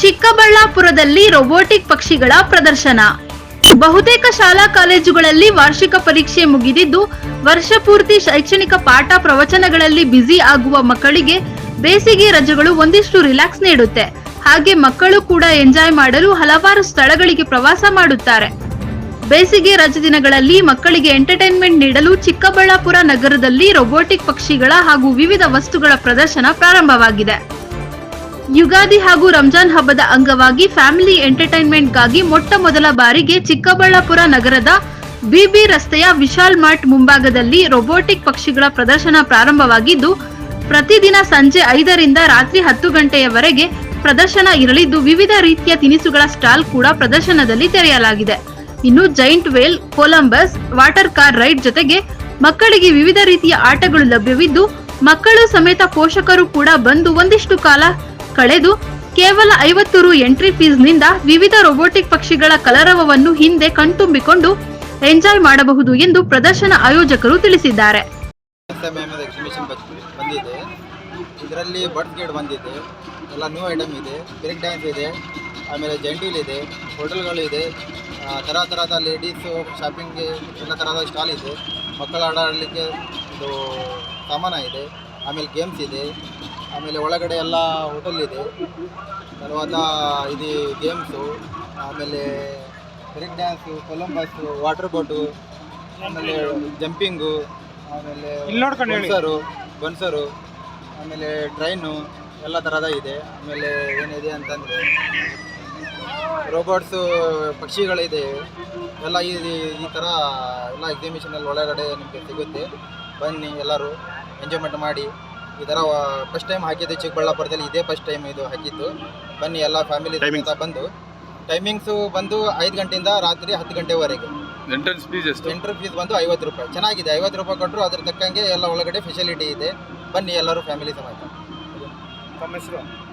ಚಿಕ್ಕಬಳ್ಳಾಪುರದಲ್ಲಿ ರೊಬೋಟಿಕ್ ಪಕ್ಷಿಗಳ ಪ್ರದರ್ಶನ. ಬಹುತೇಕ ಶಾಲಾ ಕಾಲೇಜುಗಳಲ್ಲಿ ವಾರ್ಷಿಕ ಪರೀಕ್ಷೆ ಮುಗಿದಿದ್ದು, ವರ್ಷ ಪೂರ್ತಿ ಶೈಕ್ಷಣಿಕ ಪಾಠ ಪ್ರವಚನಗಳಲ್ಲಿ ಬ್ಯುಸಿ ಆಗುವ ಮಕ್ಕಳಿಗೆ ಬೇಸಿಗೆ ರಜೆಗಳು ಒಂದಿಷ್ಟು ರಿಲ್ಯಾಕ್ಸ್ ನೀಡುತ್ತೆ. ಹಾಗೆ ಮಕ್ಕಳು ಕೂಡ ಎಂಜಾಯ್ ಮಾಡಲು ಹಲವಾರು ಸ್ಥಳಗಳಿಗೆ ಪ್ರವಾಸ ಮಾಡುತ್ತಾರೆ. ಬೇಸಿಗೆ ರಜೆ ದಿನಗಳಲ್ಲಿ ಮಕ್ಕಳಿಗೆ ಎಂಟರ್ಟೈನ್ಮೆಂಟ್ ನೀಡಲು ಚಿಕ್ಕಬಳ್ಳಾಪುರ ನಗರದಲ್ಲಿ ರೊಬೋಟಿಕ್ ಪಕ್ಷಿಗಳ ಹಾಗೂ ವಿವಿಧ ವಸ್ತುಗಳ ಪ್ರದರ್ಶನ ಪ್ರಾರಂಭವಾಗಿದೆ. ಯುಗಾದಿ ಹಾಗೂ ರಂಜಾನ್ ಹಬ್ಬದ ಅಂಗವಾಗಿ ಫ್ಯಾಮಿಲಿ ಎಂಟರ್ಟೈನ್ಮೆಂಟ್ಗಾಗಿ ಮೊಟ್ಟ ಮೊದಲ ಬಾರಿಗೆ ಚಿಕ್ಕಬಳ್ಳಾಪುರ ನಗರದ ಬಿಬಿ ರಸ್ತೆಯ ವಿಶಾಲ್ ಮಾರ್ಟ್ ಮುಂಭಾಗದಲ್ಲಿ ರೊಬೋಟಿಕ್ ಪಕ್ಷಿಗಳ ಪ್ರದರ್ಶನ ಪ್ರಾರಂಭವಾಗಿದ್ದು, ಪ್ರತಿದಿನ ಸಂಜೆ ಐದರಿಂದ ರಾತ್ರಿ ಹತ್ತು ಗಂಟೆಯವರೆಗೆ ಪ್ರದರ್ಶನ ಇರಲಿದ್ದು, ವಿವಿಧ ರೀತಿಯ ತಿನಿಸುಗಳ ಸ್ಟಾಲ್ ಕೂಡ ಪ್ರದರ್ಶನದಲ್ಲಿ ತೆರೆಯಲಾಗಿದೆ. ಇನ್ನು giant whale, Columbus, water car ride ಜೊತೆಗೆ ಮಕ್ಕಳಿಗೆ ವಿವಿಧ ರೀತಿಯ ಆಟಗಳು ಲಭ್ಯವಿದ್ದು, ಮಕ್ಕಳು ಸಮೇತ ಪೋಷಕರು ಕೂಡ ಬಂದು ಒಂದಿಷ್ಟು ಕಾಲ ಕಳೆದು ಕೇವಲ ಐವತ್ತು ರು ಎಂಟ್ರಿ ಫೀಸ್ನಿಂದ ವಿವಿಧ ರೊಬೋಟಿಕ್ ಪಕ್ಷಿಗಳ ಕಲರವವನ್ನು ಹಿಂದೆ ಕಣ್ತುಂಬಿಕೊಂಡು ಎಂಜಾಯ್ ಮಾಡಬಹುದು ಎಂದು ಪ್ರದರ್ಶನ ಆಯೋಜಕರು ತಿಳಿಸಿದ್ದಾರೆ. ಇದರಲ್ಲಿ ಬಟ್ ಗೇಡ್ ಬಂದಿದೆ. ಎಲ್ಲ ನ್ಯೂ ಐಟಮ್ ಇದೆ. ಬ್ರೇಕ್ ಡ್ಯಾನ್ಸ್ ಇದೆ. ಆಮೇಲೆ ಜೆಂಟೀಲ್ ಇದೆ. ಹೋಟೆಲ್ಗಳು ಇದೆ. ಆ, ಥರ ಥರದ ಲೇಡೀಸು ಶಾಪಿಂಗ್ಗೆ ಎಲ್ಲ ಥರದ ಸ್ಟಾಲ್ ಇದೆ. ಮಕ್ಕಳ ಆಡಲಿಕ್ಕೆ ಇದು ಸಾಮಾನ ಇದೆ. ಆಮೇಲೆ ಗೇಮ್ಸ್ ಇದೆ. ಆಮೇಲೆ ಒಳಗಡೆ ಎಲ್ಲ ಹೋಟೆಲ್ ಇದೆ. ತರ್ವಾತ ಇದು ಗೇಮ್ಸು ಆಮೇಲೆ break dance Columbus water boat ಆಮೇಲೆ ಜಂಪಿಂಗು ಆಮೇಲೆ ಇಲ್ಲಿ ನೋಡ್ಕೊಂಡು ಬನ್ಸರು ಬನ್ಸರು ಆಮೇಲೆ ಟ್ರೈನು ಎಲ್ಲ ಥರದ ಇದೆ. ಆಮೇಲೆ ಏನಿದೆ ಅಂತಂದರೆ ರೋಬೋಟ್ಸು ಪಕ್ಷಿಗಳಿದೆ. ಎಲ್ಲ ಈ ಈ ಥರ ಎಲ್ಲ ಎಕ್ಸಿಬಿಷನಲ್ಲಿ ಒಳಗಡೆ ನಿಮಗೆ ಸಿಗುತ್ತೆ. ಬನ್ನಿ ಎಲ್ಲರೂ ಎಂಜಾಯ್ಮೆಂಟ್ ಮಾಡಿ. ಈ ಥರ ಫಸ್ಟ್ ಟೈಮ್ ಹಾಕಿದ್ದು ಚಿಕ್ಕಬಳ್ಳಾಪುರದಲ್ಲಿ ಇದೇ ಫಸ್ಟ್ ಟೈಮ್ ಇದು ಹಾಕಿದ್ದು. ಬನ್ನಿ ಎಲ್ಲ ಫ್ಯಾಮಿಲಿ ಸಮೇತ ಬಂದು. ಟೈಮಿಂಗ್ಸು ಬಂದು ಐದು ಗಂಟೆಯಿಂದ ರಾತ್ರಿ ಹತ್ತು ಗಂಟೆವರೆಗೆ. ಎಂಟ್ರೆನ್ಸ್ ಫೀಸ್ ಎಷ್ಟು? ಎಂಟ್ರೆನ್ಸ್ ಫೀಸ್ ಬಂದು ಐವತ್ತು ರೂಪಾಯಿ. ಚೆನ್ನಾಗಿದೆ ಐವತ್ತು ರೂಪಾಯಿ ಕೊಟ್ಟರು ಅದ್ರ ತಕ್ಕಂಗೆ ಎಲ್ಲ ಒಳಗಡೆ ಫೆಸಿಲಿಟಿ ಇದೆ. ಬನ್ನಿ ಎಲ್ಲರೂ ಫ್ಯಾಮಿಲಿ ಸಮೇತ. ತಮ್ಮ ಹೆಸರು?